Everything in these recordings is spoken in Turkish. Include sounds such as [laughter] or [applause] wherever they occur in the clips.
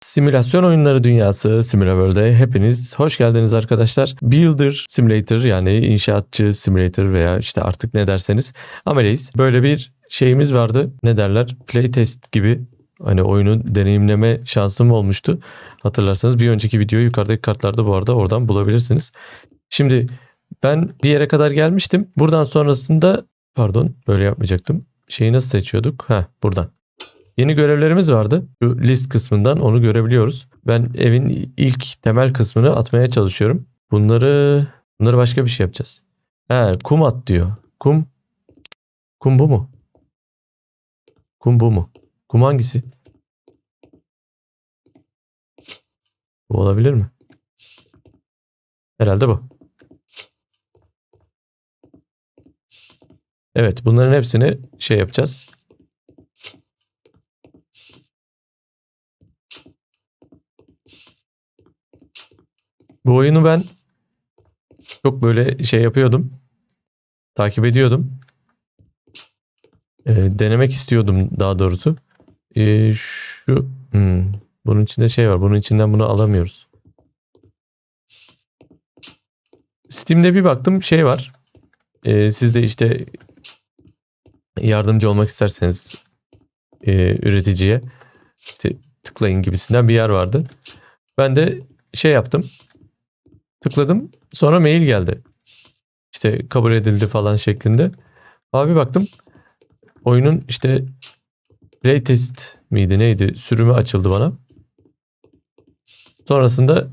Simülasyon oyunları dünyası Simulaworld'e hepiniz hoş geldiniz arkadaşlar. Builder Simulator yani inşaatçı simulator veya işte artık ne derseniz ameleyiz. Böyle bir şeyimiz vardı. Ne derler? Playtest gibi hani oyunu deneyimleme şansım olmuştu. Hatırlarsanız bir önceki videoyu yukarıdaki kartlarda bu arada oradan bulabilirsiniz. Şimdi ben bir yere kadar gelmiştim. Buradan sonrasında pardon böyle yapmayacaktım. Şeyi nasıl seçiyorduk? Ha buradan. Yeni görevlerimiz vardı. Şu list kısmından onu görebiliyoruz. Ben evin ilk temel kısmını atmaya çalışıyorum. Bunları bunları başka bir şey yapacağız. He, kum at diyor. Kum kum bu mu? Kum bu mu? Kum hangisi? Bu olabilir mi? Herhalde bu. Evet bunların hepsini şey yapacağız. Bu oyunu ben çok böyle şey yapıyordum. Takip ediyordum. Ee, denemek istiyordum daha doğrusu. Ee, şu hmm, bunun içinde şey var. Bunun içinden bunu alamıyoruz. Steam'de bir baktım şey var. Ee, siz de işte yardımcı olmak isterseniz e, üreticiye işte tıklayın gibisinden bir yer vardı. Ben de şey yaptım. Tıkladım. Sonra mail geldi. İşte kabul edildi falan şeklinde. Abi baktım. Oyunun işte playtest miydi neydi sürümü açıldı bana. Sonrasında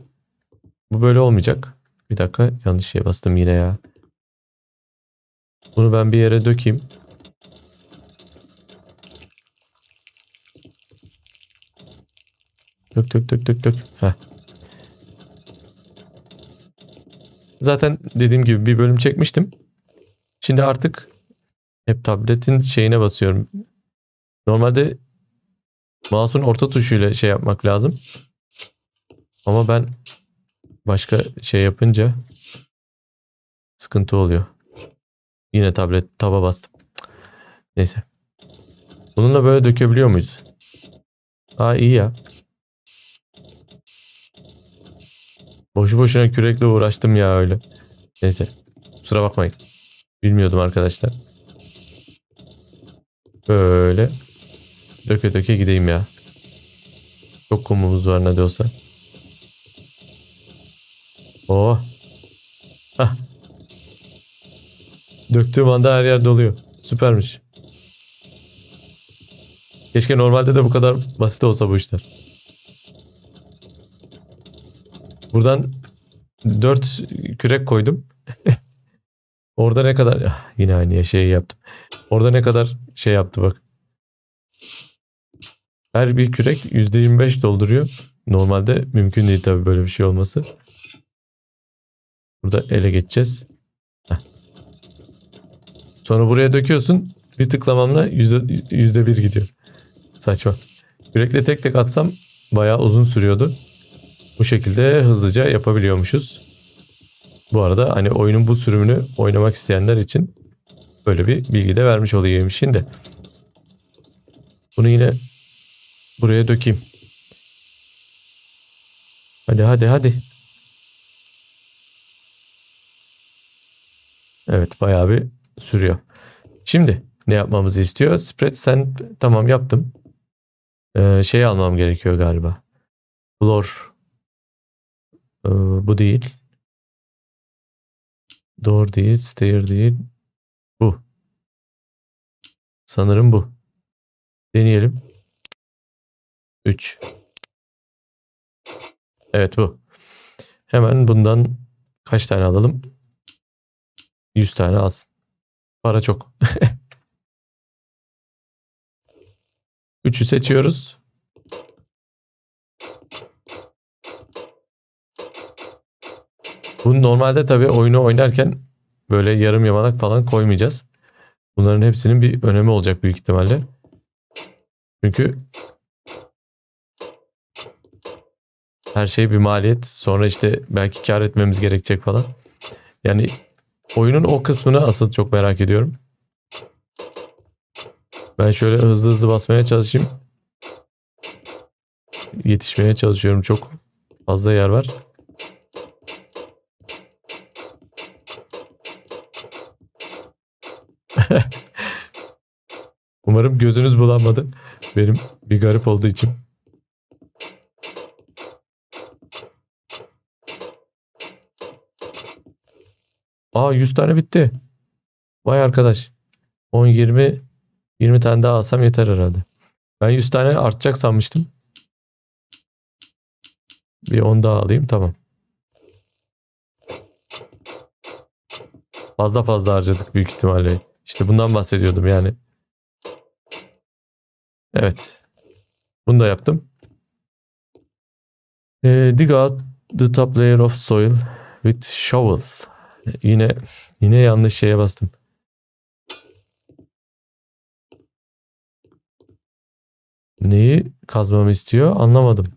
bu böyle olmayacak. Bir dakika yanlış şeye bastım yine ya. Bunu ben bir yere dökeyim. Dök dök dök dök dök. Heh. Zaten dediğim gibi bir bölüm çekmiştim. Şimdi artık hep tabletin şeyine basıyorum. Normalde mouse'un orta tuşuyla şey yapmak lazım. Ama ben başka şey yapınca sıkıntı oluyor. Yine tablet taba bastım. Neyse. Bununla böyle dökebiliyor muyuz? Aa iyi ya. Boşu boşuna kürekle uğraştım ya öyle. Neyse. Kusura bakmayın. Bilmiyordum arkadaşlar. Böyle. Döke döke gideyim ya. Çok kumumuz var ne de olsa. Oh. Hah. Döktüğüm anda her yer doluyor. Süpermiş. Keşke normalde de bu kadar basit olsa bu işler. Buradan 4 kürek koydum. [laughs] Orada ne kadar ah, yine aynı şey yaptım. Orada ne kadar şey yaptı bak. Her bir kürek %25 dolduruyor. Normalde mümkün değil tabii böyle bir şey olması. Burada ele geçeceğiz. Sonra buraya döküyorsun. Bir tıklamamla yüzde, yüzde bir gidiyor. Saçma. Kürekle tek tek atsam bayağı uzun sürüyordu. Bu şekilde hızlıca yapabiliyormuşuz. Bu arada hani oyunun bu sürümünü oynamak isteyenler için böyle bir bilgi de vermiş olayım şimdi. Bunu yine buraya dökeyim. Hadi hadi hadi. Evet bayağı bir sürüyor. Şimdi ne yapmamızı istiyor? Spread sen tamam yaptım. Ee, şey almam gerekiyor galiba. Floor ee, bu değil. Door değil, stair değil. Bu. Sanırım bu. Deneyelim. 3. Evet bu. Hemen bundan kaç tane alalım? 100 tane alsın. Para çok. [laughs] 3'ü seçiyoruz. Bunu normalde tabii oyunu oynarken böyle yarım yamalak falan koymayacağız. Bunların hepsinin bir önemi olacak büyük ihtimalle. Çünkü her şey bir maliyet. Sonra işte belki kar etmemiz gerekecek falan. Yani oyunun o kısmını asıl çok merak ediyorum. Ben şöyle hızlı hızlı basmaya çalışayım. yetişmeye çalışıyorum. Çok fazla yer var. [laughs] Umarım gözünüz bulanmadı. Benim bir garip olduğu için. Aa 100 tane bitti. Vay arkadaş. 10 20 20 tane daha alsam yeter herhalde. Ben 100 tane artacak sanmıştım. Bir 10 daha alayım tamam. Fazla fazla harcadık büyük ihtimalle. İşte bundan bahsediyordum yani. Evet. Bunu da yaptım. Ee, dig out the top layer of soil with shovel. Yine yine yanlış şeye bastım. Neyi kazmamı istiyor anlamadım.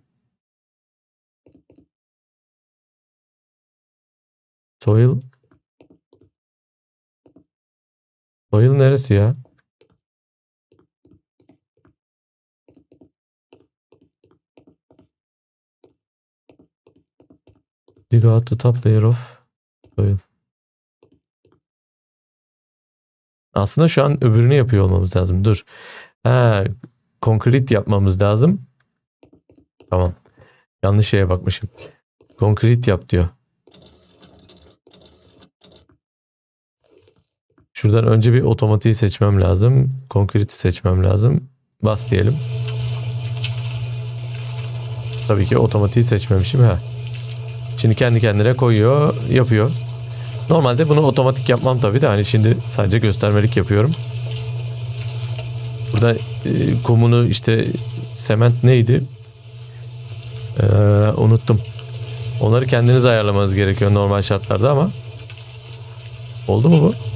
Soil Soil neresi ya? Dig out the top layer of soil. Aslında şu an öbürünü yapıyor olmamız lazım. Dur. Ha, konkrit yapmamız lazım. Tamam. Yanlış şeye bakmışım. Konkrit yap diyor. Şuradan önce bir otomatiği seçmem lazım. Konkriti seçmem lazım. Bas diyelim. Tabii ki otomatiği seçmemişim. Ha. Şimdi kendi kendine koyuyor, yapıyor. Normalde bunu otomatik yapmam tabii de hani şimdi sadece göstermelik yapıyorum. Burada e, kumunu işte sement neydi? Ee, unuttum. Onları kendiniz ayarlamanız gerekiyor normal şartlarda ama. Oldu mu bu?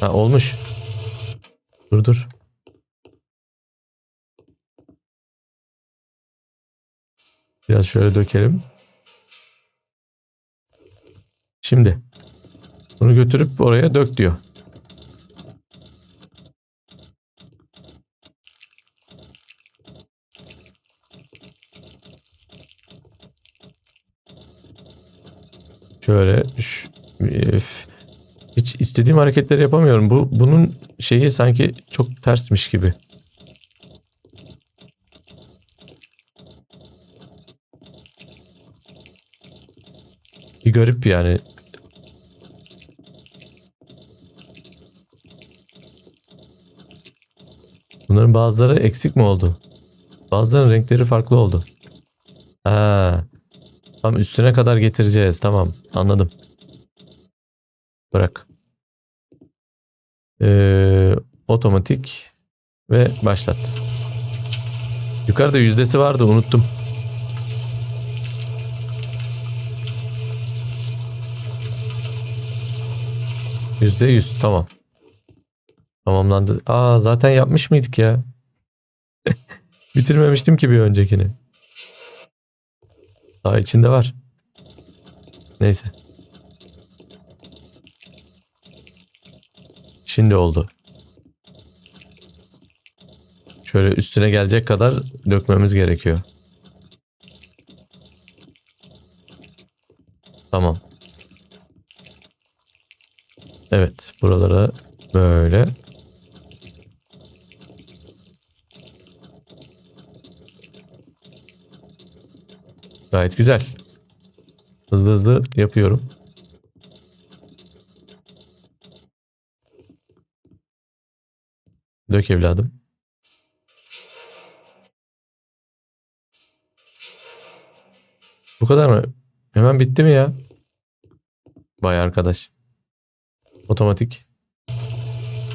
Ha olmuş. Dur dur. Biraz şöyle dökelim. Şimdi bunu götürüp oraya dök diyor. Şöyle üf. Hiç istediğim hareketleri yapamıyorum. Bu bunun şeyi sanki çok tersmiş gibi. Bir garip yani. Bunların bazıları eksik mi oldu? Bazılarının renkleri farklı oldu. Ha. Tam üstüne kadar getireceğiz. Tamam. Anladım. Bırak. Ee, otomatik ve başlat. Yukarıda yüzdesi vardı unuttum. Yüzde yüz tamam. Tamamlandı. Aa zaten yapmış mıydık ya? [laughs] Bitirmemiştim ki bir öncekini. Daha içinde var. Neyse. Şimdi oldu. Şöyle üstüne gelecek kadar dökmemiz gerekiyor. Tamam. Evet, buralara böyle. Gayet güzel. Hızlı hızlı yapıyorum. Dök evladım. Kadar mı? Hemen bitti mi ya? Vay arkadaş. Otomatik.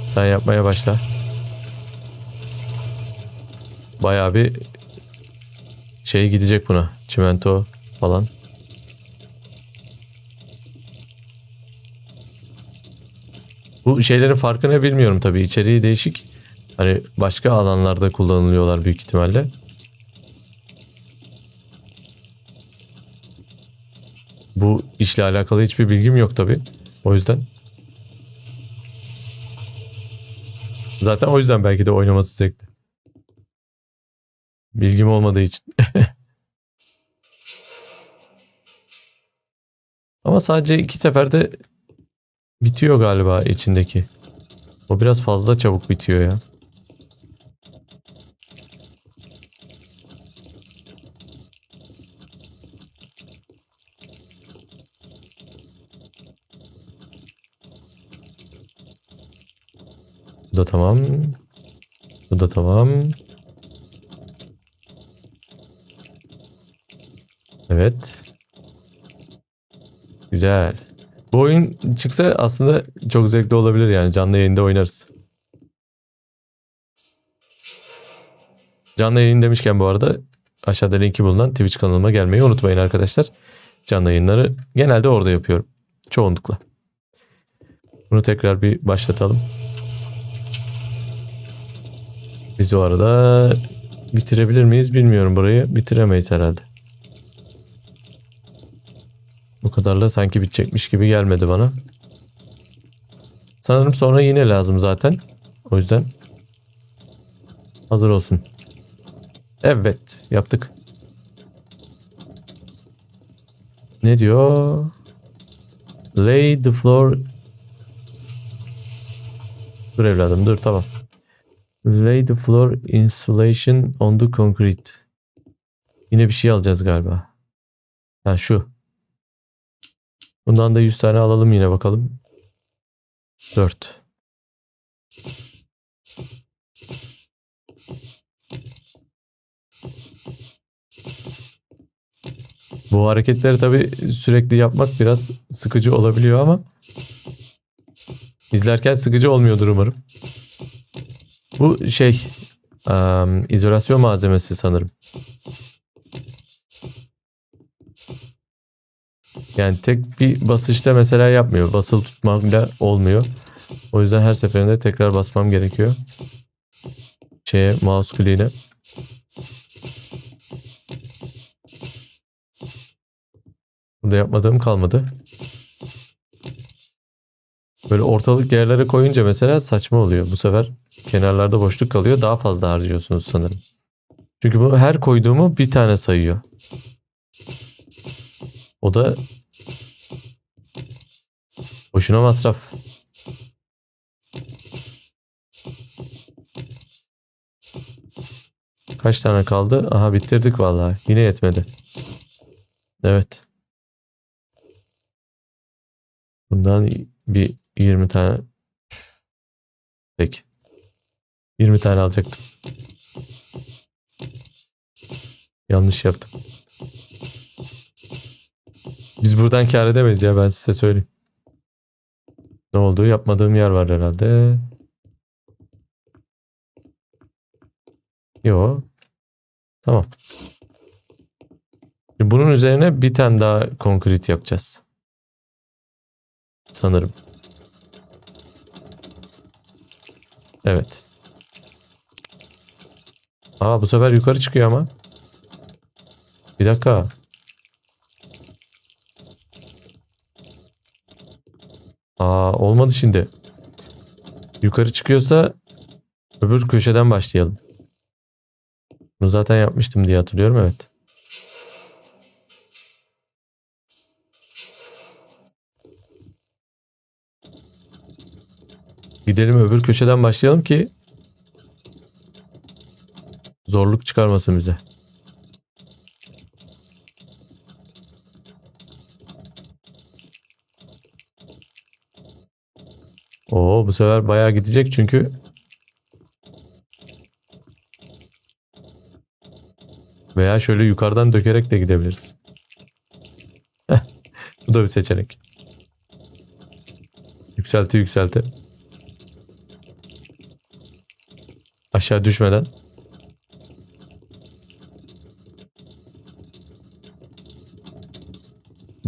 Sen yapmaya başla. Bayağı bir şey gidecek buna. Çimento falan. Bu şeylerin farkını bilmiyorum tabii. İçeriği değişik. Hani başka alanlarda kullanılıyorlar büyük ihtimalle. Bu işle alakalı hiçbir bilgim yok tabii. O yüzden. Zaten o yüzden belki de oynaması zevkli. Bilgim olmadığı için. [laughs] Ama sadece iki seferde bitiyor galiba içindeki. O biraz fazla çabuk bitiyor ya. Tamam. Bu da tamam. Evet. Güzel. Bu oyun çıksa aslında çok zevkli olabilir yani canlı yayında oynarız. Canlı yayın demişken bu arada aşağıda linki bulunan Twitch kanalıma gelmeyi unutmayın arkadaşlar. Canlı yayınları genelde orada yapıyorum. Çoğunlukla. Bunu tekrar bir başlatalım. Biz o arada bitirebilir miyiz bilmiyorum burayı. Bitiremeyiz herhalde. Bu kadarla sanki bitecekmiş gibi gelmedi bana. Sanırım sonra yine lazım zaten. O yüzden hazır olsun. Evet yaptık. Ne diyor? Lay the floor. Dur evladım dur tamam. Lay the floor insulation on the concrete. Yine bir şey alacağız galiba. Ha şu. Bundan da 100 tane alalım yine bakalım. 4. Bu hareketleri tabi sürekli yapmak biraz sıkıcı olabiliyor ama izlerken sıkıcı olmuyordur umarım. Bu şey um, izolasyon malzemesi sanırım. Yani tek bir basışta mesela yapmıyor. Basılı tutmakla olmuyor. O yüzden her seferinde tekrar basmam gerekiyor. Şeye mouse kliğine. Burada yapmadığım kalmadı. Böyle ortalık yerlere koyunca mesela saçma oluyor. Bu sefer kenarlarda boşluk kalıyor. Daha fazla harcıyorsunuz sanırım. Çünkü bu her koyduğumu bir tane sayıyor. O da boşuna masraf. Kaç tane kaldı? Aha bitirdik vallahi. Yine yetmedi. Evet. Bundan bir 20 tane. Peki. 20 tane alacaktım. Yanlış yaptım. Biz buradan kar edemeyiz ya ben size söyleyeyim. Ne oldu? Yapmadığım yer var herhalde. Yo. Tamam. Şimdi Bunun üzerine bir tane daha konkrit yapacağız. Sanırım. Evet. Aa bu sefer yukarı çıkıyor ama. Bir dakika. Aa olmadı şimdi. Yukarı çıkıyorsa öbür köşeden başlayalım. Bunu zaten yapmıştım diye hatırlıyorum evet. Gidelim öbür köşeden başlayalım ki zorluk çıkarmasın bize. Oo bu sefer bayağı gidecek çünkü veya şöyle yukarıdan dökerek de gidebiliriz. Bu da bir seçenek. Yükselti yükselti. Aşağı düşmeden.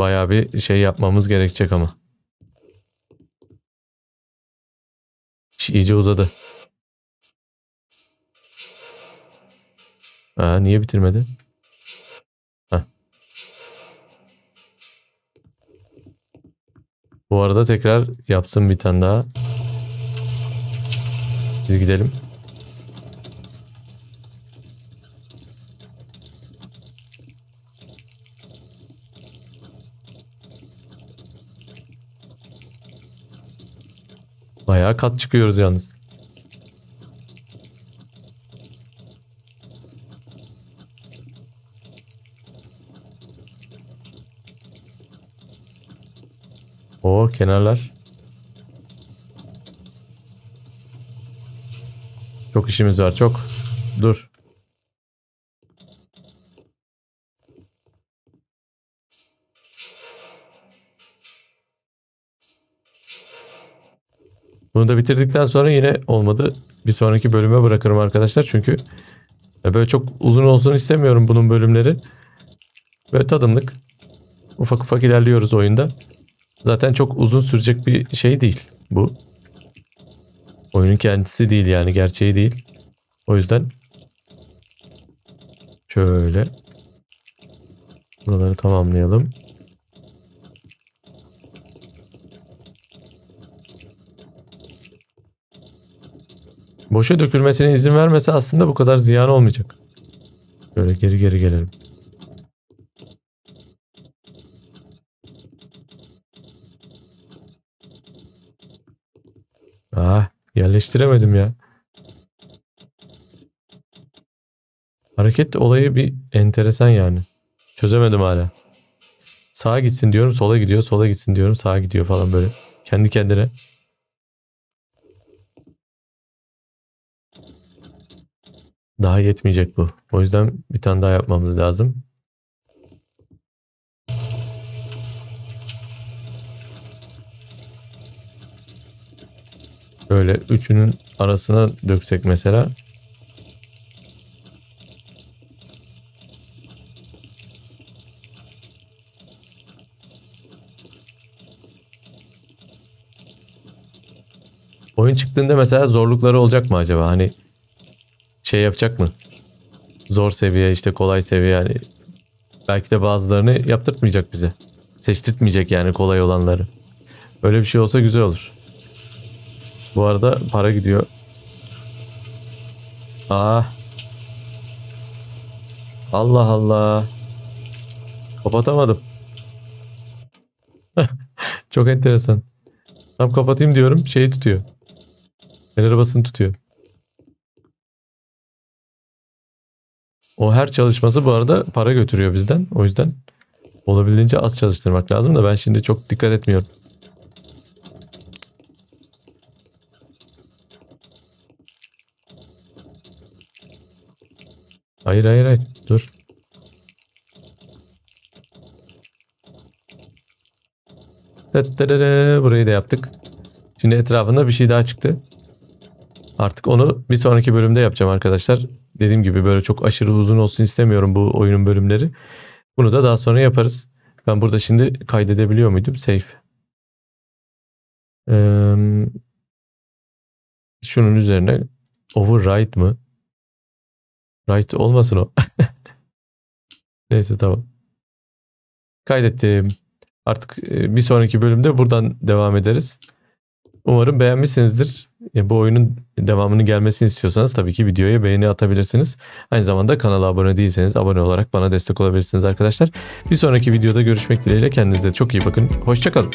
Bayağı bir şey yapmamız gerekecek ama. İş iyice uzadı. Ha, niye bitirmedi? Ha. Bu arada tekrar yapsın bir tane daha. Biz gidelim. Bayağı kat çıkıyoruz yalnız. O kenarlar. Çok işimiz var çok. Dur. Bunu da bitirdikten sonra yine olmadı. Bir sonraki bölüme bırakırım arkadaşlar. Çünkü böyle çok uzun olsun istemiyorum bunun bölümleri. Böyle tadımlık. Ufak ufak ilerliyoruz oyunda. Zaten çok uzun sürecek bir şey değil bu. Oyunun kendisi değil yani gerçeği değil. O yüzden şöyle buraları tamamlayalım. Boşa dökülmesine izin vermese aslında bu kadar ziyan olmayacak. Böyle geri geri gelelim. Ah yerleştiremedim ya. Hareket olayı bir enteresan yani. Çözemedim hala. Sağa gitsin diyorum sola gidiyor. Sola gitsin diyorum sağa gidiyor falan böyle. Kendi kendine. Daha yetmeyecek bu. O yüzden bir tane daha yapmamız lazım. Böyle üçünün arasına döksek mesela. Oyun çıktığında mesela zorlukları olacak mı acaba? Hani şey yapacak mı? Zor seviye işte kolay seviye yani. Belki de bazılarını yaptırtmayacak bize. Seçtirtmeyecek yani kolay olanları. Öyle bir şey olsa güzel olur. Bu arada para gidiyor. Aa. Allah Allah. Kapatamadım. [laughs] Çok enteresan. Tam kapatayım diyorum şeyi tutuyor. El arabasını tutuyor. O her çalışması bu arada para götürüyor bizden. O yüzden olabildiğince az çalıştırmak lazım da ben şimdi çok dikkat etmiyorum. Hayır hayır hayır dur. Burayı da yaptık. Şimdi etrafında bir şey daha çıktı. Artık onu bir sonraki bölümde yapacağım arkadaşlar. Dediğim gibi böyle çok aşırı uzun olsun istemiyorum bu oyunun bölümleri. Bunu da daha sonra yaparız. Ben burada şimdi kaydedebiliyor muydum? Save. Ee, şunun üzerine override mı? Write olmasın o. [laughs] Neyse tamam. Kaydettim. Artık bir sonraki bölümde buradan devam ederiz. Umarım beğenmişsinizdir. E, Bu oyunun devamını gelmesini istiyorsanız tabii ki videoya beğeni atabilirsiniz. Aynı zamanda kanala abone değilseniz abone olarak bana destek olabilirsiniz arkadaşlar. Bir sonraki videoda görüşmek dileğiyle kendinize çok iyi bakın. Hoşçakalın.